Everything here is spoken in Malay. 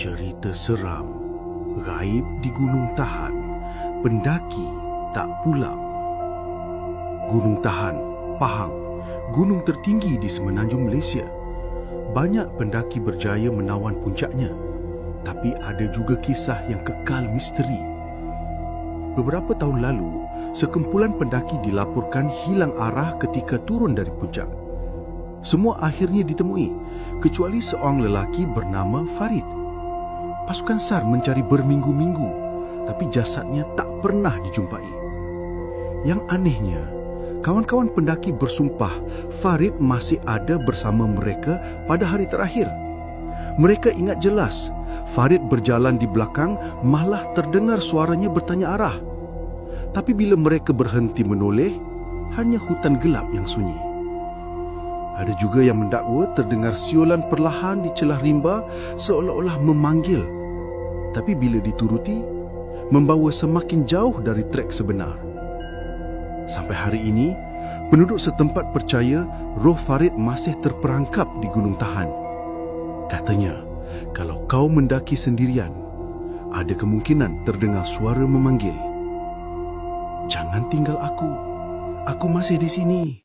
Cerita seram Gaib di Gunung Tahan Pendaki tak pulang. Gunung Tahan, Pahang Gunung tertinggi di semenanjung Malaysia. Banyak pendaki berjaya menawan puncaknya Tapi ada juga kisah yang kekal misteri. Beberapa tahun lalu Sekumpulan pendaki dilaporkan hilang arah ketika turun dari puncak. Semua akhirnya ditemui Kecuali seorang lelaki bernama Farid Pasukan SAR mencari berminggu-minggu tapi jasadnya tak pernah dijumpai. Yang anehnya, kawan-kawan pendaki bersumpah Farid masih ada bersama mereka pada hari terakhir. Mereka ingat jelas Farid berjalan di belakang malah terdengar suaranya bertanya arah. Tapi bila mereka berhenti menoleh, hanya hutan gelap yang sunyi. Ada juga yang mendakwa terdengar siulan perlahan di celah rimba seolah-olah memanggil. Tapi bila dituruti, membawa semakin jauh dari trek sebenar. Sampai hari ini, penduduk setempat percaya roh Farid masih terperangkap di Gunung Tahan. Katanya, kalau kau mendaki sendirian, ada kemungkinan terdengar suara memanggil. Jangan tinggal aku. Aku masih di sini.